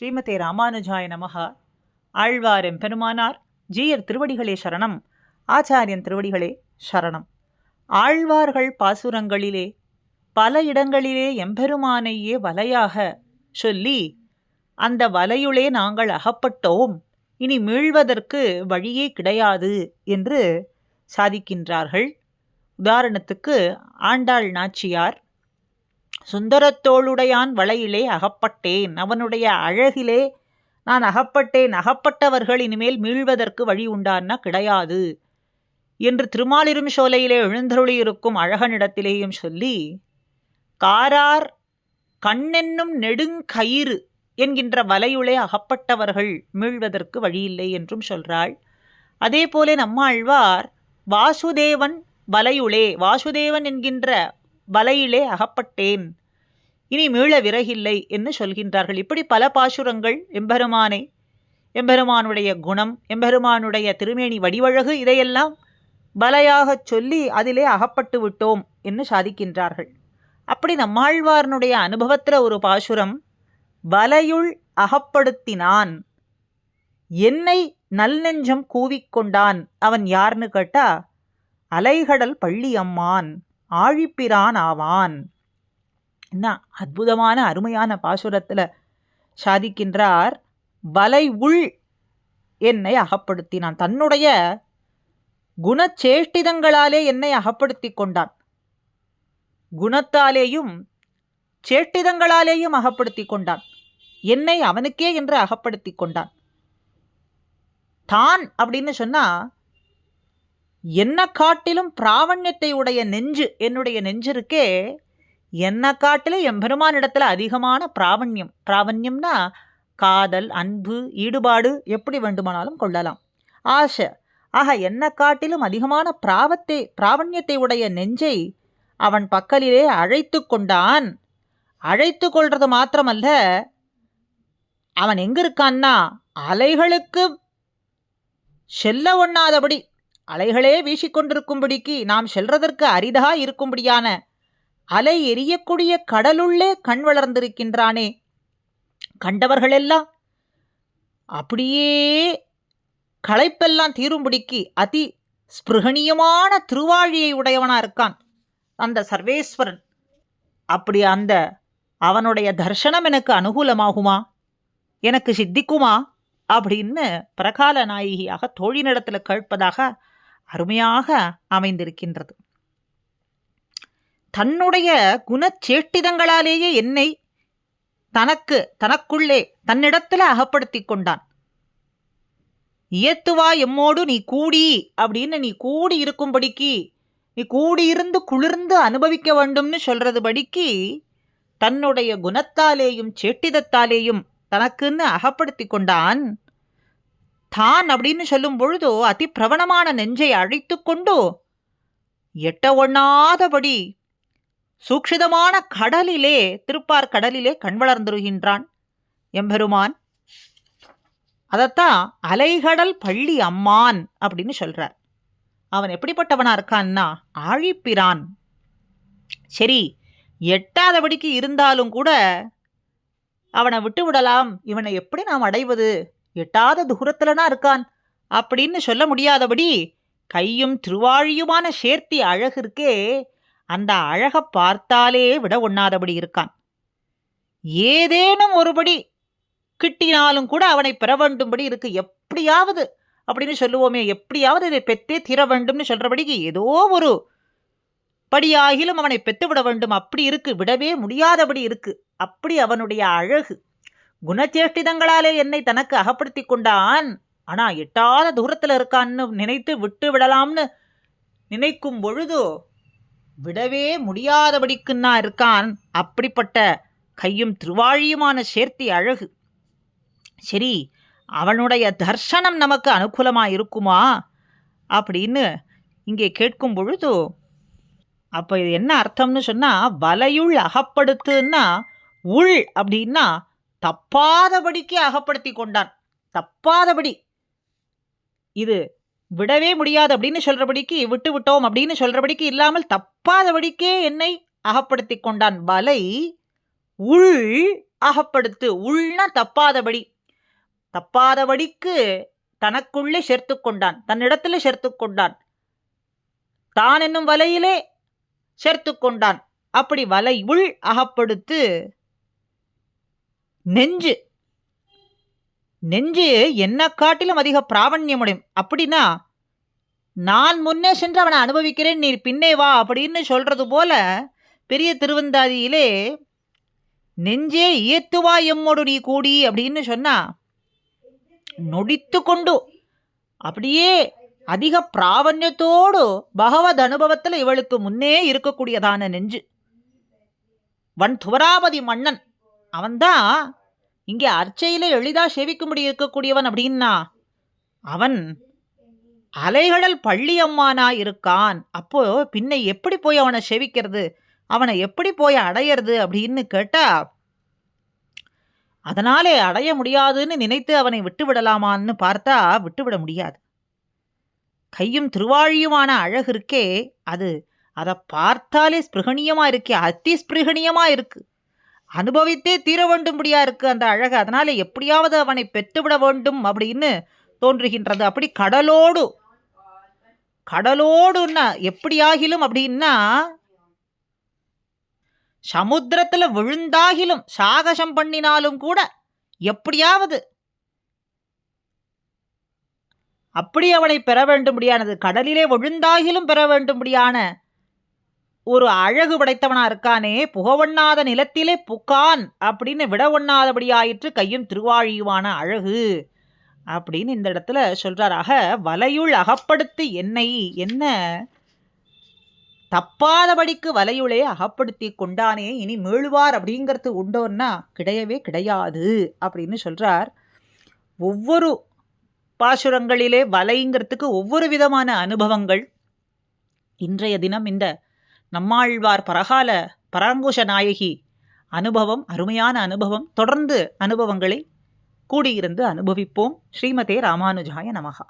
ஸ்ரீமதே ராமானுஜாய நமகா ஆழ்வார் எம்பெருமானார் ஜீயர் திருவடிகளே சரணம். ஆச்சாரியன் திருவடிகளே சரணம். ஆழ்வார்கள் பாசுரங்களிலே பல இடங்களிலே எம்பெருமானையே வலையாக சொல்லி அந்த வலையுளே நாங்கள் அகப்பட்டோம். இனி மீள்வதற்கு வழியே கிடையாது என்று சாதிக்கின்றார்கள். உதாரணத்துக்கு ஆண்டாள் நாச்சியார் சுந்தரத்தோளுடையான் வலையிலே அகப்பட்டேன். அவனுடைய அழகிலே நான் அகப்பட்டேன். அகப்பட்டவர்கள் இனிமேல் மீள்வதற்கு வழி உண்டான்னா கிடையாது என்று திருமாலிரும் சோலையிலே எழுந்தருளியிருக்கும் அழகனிடத்திலேயும் சொல்லி காரார் கண்ணென்னும் நெடுங்கயிறு என்கின்ற வலையுளே அகப்பட்டவர்கள் மீள்வதற்கு வழியில்லை என்றும் சொல்றாள். அதே போல நம்மாழ்வார் வாசுதேவன் வலையுளே வாசுதேவன் என்கின்ற வலையிலே அகப்பட்டேன். இனி மீள விறகில்லை என்று சொல்கின்றார்கள். இப்படி பல பாசுரங்கள் எம்பெருமானை எம்பெருமானுடைய குணம் எம்பெருமானுடைய திருமேனி வடிவழகு இதையெல்லாம் பலையாகச் சொல்லி அதிலே அகப்பட்டு விட்டோம் என்று சாதிக்கின்றார்கள். அப்படி நம்மாழ்வாரனுடைய அனுபவத்தில் ஒரு பாசுரம் வலையுள் அகப்படுத்தினான் என்னை நல் நெஞ்சம் கூவிக்கொண்டான் அவன் யார்னு கேட்டா அலைகடல் பள்ளி அம்மான் ஆழிப்பிரான் ஆவான் என்ன அற்புதமான அருமையான பாசுரத்தில் சாதிக்கின்றார். வலை உள் என்னை அகப்படுத்தினான். தன்னுடைய குணச்சேஷ்டிதங்களாலே என்னை அகப்படுத்தி கொண்டான். குணத்தாலேயும் சேஷ்டிதங்களாலேயும் அகப்படுத்தி கொண்டான். என்னை அவனுக்கே என்று அகப்படுத்தி கொண்டான். தான் அப்படின்னு சொன்னா என்ன காட்டிலும் பிராவண்யத்தை உடைய நெஞ்சு என்னுடைய நெஞ்சிருக்கே என்ன காட்டிலும் எம்பெருமானிடத்தில் அதிகமான பிராவண்யம். பிராவண்யம்னா காதல் அன்பு ஈடுபாடு எப்படி வேண்டுமானாலும் கொள்ளலாம். ஆசை ஆக என்ன காட்டிலும் அதிகமான பிராவத்தை பிராவண்யத்தை உடைய நெஞ்சை அவன் பக்கலிலே அழைத்து கொண்டான். அழைத்து கொள்வது மாத்திரமல்ல அவன் எங்கே இருக்கான்னா அலைகளுக்கு செல்ல ஒண்ணாதபடி அலைகளே வீசிக்கொண்டிருக்கும்படிக்கு நாம் செல்றதற்கு அரிதா இருக்கும்படியான. அலை எரியக்கூடிய கடலுள்ளே கண் வளர்ந்திருக்கின்றானே. கண்டவர்களெல்லாம் அப்படியே களைப்பெல்லாம் தீரும்படிக்கு அதி ஸ்பிருகணியமான திருவாழியை உடையவனா இருக்கான். அந்த சர்வேஸ்வரன். அப்படி அந்த அவனுடைய தர்ஷனம் எனக்கு அனுகூலமாகுமா? எனக்கு சித்திக்குமா? அப்படின்னு பிரகால நாயகியாக தோழினிடத்தில் கேட்பதாக அருமையாக அமைந்திருக்கின்றது. தன்னுடைய குணச்சேஷ்டிதங்களாலேயே என்னை தனக்கு தனக்குள்ளே தன்னிடத்தில் அகப்படுத்தி கொண்டான். இயத்துவா எம்மோடு நீ கூடி அப்படின்னு நீ கூடி இருக்கும்படிக்கு நீ கூடியிருந்து குளிர்ந்து அனுபவிக்க வேண்டும்னு சொல்றது படிக்கு தன்னுடைய குணத்தாலேயும் சேட்டிதத்தாலேயும் தனக்குன்னு அகப்படுத்தி கொண்டான் தான் அப்படின்னு சொல்லும் பொழுது அதி பிரவணமான நெஞ்சை அழைத்து கொண்டு எட்ட ஒண்ணாதபடி சூக்ஷிதமான கடலிலே திருப்பார் கடலிலே கண் வளர்ந்துருகின்றான். எம்பெருமான் அதத்தான் அலைகடல் பள்ளி அம்மான் அப்படின்னு சொல்றார். அவன் எப்படிப்பட்டவனா இருக்கான்னா ஆழிப்பிரான். சரி எட்டாதபடிக்கு இருந்தாலும் கூட அவனை விட்டு விடலாம் இவனை எப்படி நாம் அடைவது? எட்டாத தூரத்துலனா இருக்கான். அப்படின்னு சொல்ல முடியாதபடி கையும் திருவாழியுமான சேர்த்தி அழகு இருக்கே அந்த அழகை பார்த்தாலே விட ஒண்ணாதபடி இருக்கான். ஏதேனும் ஒருபடி கிட்டினாலும் கூட அவனை பெற வேண்டும்படி இருக்கு. எப்படியாவது அப்படின்னு சொல்லுவோமே எப்படியாவது இதை பெத்தே தீர வேண்டும்னு சொல்றபடிக்கு ஏதோ ஒரு படியாகிலும் அவனை பெத்துவிட வேண்டும். அப்படி இருக்கு. விடவே முடியாதபடி இருக்கு. அப்படி அவனுடைய அழகு. குணச்சேஷ்டிதங்களாலே என்னை தனக்கு அகப்படுத்தி கொண்டான். ஆனா எட்டாத தூரத்தில் இருக்கான்னு நினைத்து விட்டு விடலாம்னு நினைக்கும் பொழுது விடவே முடியாதபடிக்குன்னா இருக்கான். அப்படிப்பட்ட கையும் திருவாழியுமான சேர்த்தி அழகு. சரி அவனுடைய தர்ஷனம் நமக்கு அனுகூலமாக இருக்குமா அப்படின்னு இங்கே கேட்கும் பொழுது அப்போ இது என்ன அர்த்தம்னு சொன்னால் வலையுள் அகப்படுத்துன்னா உள் அப்படின்னா தப்பாதபடிக்கு அகப்படுத்தி கொண்டான். தப்பாதபடி. இது விடவே முடியாது அப்படின்னு சொல்றபடிக்கு விட்டு விட்டோம் அப்படின்னு சொல்றபடிக்கு இல்லாமல் தப்பாதபடிக்கே என்னை அகப்படுத்தி கொண்டான். வலை உள் அகப்படுத்து உள்னா தப்பாதபடி. தப்பாதபடிக்கு தனக்குள்ளே சேர்த்து கொண்டான் தன்னிடத்தில் சேர்த்து கொண்டான். தான் என்னும் வலையிலே சேர்த்து கொண்டான். அப்படி வலை உள் அகப்படுத்து நெஞ்சு. நெஞ்சு என்ன காட்டிலும் அதிக பிராவண்யமுடையும். அப்படின்னா நான் முன்னே சென்று அவனை அனுபவிக்கிறேன் நீ பின்னே வா அப்படின்னு சொல்கிறது போல பெரிய திருவந்தாதியிலே நெஞ்சே இயத்துவா எம்மோடு நீ கூடி அப்படின்னு சொன்னா நொடித்து கொண்டு அப்படியே அதிக பிராவண்யத்தோடு பகவத் அனுபவத்தில் இவளுக்கு முன்னே இருக்கக்கூடியதான நெஞ்சு. வன் துவராபதி மன்னன். அவன்தான் இங்கே அர்ச்சையில் எளிதாக சேவிக்கும்படி இருக்கக்கூடியவன் அப்படின்னா அவன் அலைகடல் பள்ளியம்மானா இருக்கான். அப்போ பின்ன எப்படி போய் அவனை செவிக்கிறது? அவனை எப்படி போய் அடையிறது அப்படின்னு கேட்டா அதனாலே அடைய முடியாதுன்னு நினைத்து அவனை விட்டு விடலாமான்னு பார்த்தா விட்டுவிட முடியாது. கையும் திருவாழியுமான அழகு இருக்கே அது அதை பார்த்தாலே ஸ்பிருகணியமாக இருக்கே அதி ஸ்பிருகணியமாக இருக்குது அனுபவித்தே தீர வேண்டும்படியா இருக்கு அந்த அழகு. அதனால எப்படியாவது அவனை பெற்றுவிட வேண்டும் அப்படின்னு தோன்றுகின்றது. அப்படி கடலோடு கடலோடுன்னா எப்படியாகிலும் அப்படின்னா சமுத்திரத்துல விழுந்தாகிலும் சாகசம் பண்ணினாலும் கூட எப்படியாவது அப்படி அவனை பெற வேண்டும்படியானது கடலிலே விழுந்தாகிலும் பெற வேண்டும்படியான ஒரு அழகு படைத்தவனா இருக்கானே புகவண்ணாத நிலத்திலே புக்கான் அப்படின்னு விட ஒண்ணாதபடியாயிற்று கையும் திருவாழியுமான அழகு. அப்படின்னு இந்த இடத்துல சொல்கிறார் ஆக வலையுள் அகப்படுத்தி என்னை என்ன? தப்பாதபடிக்கு வலையுளே அகப்படுத்தி கொண்டானே இனி மீளுவார் அப்படிங்கிறது உண்டோன்னா கிடையவே கிடையாது அப்படின்னு சொல்றார். ஒவ்வொரு பாசுரங்களிலே வலைங்கிறதுக்கு ஒவ்வொரு விதமான அனுபவங்கள். இன்றைய தினம் இந்த நம்மாழ்வார் பரகால பராங்குஷ நாயகி. அனுபவம் அருமையான அனுபவம் தொடர்ந்து அனுபவங்களை கூடியிருந்து அனுபவிப்போம். ஸ்ரீமதே ராமானுஜாய நமகா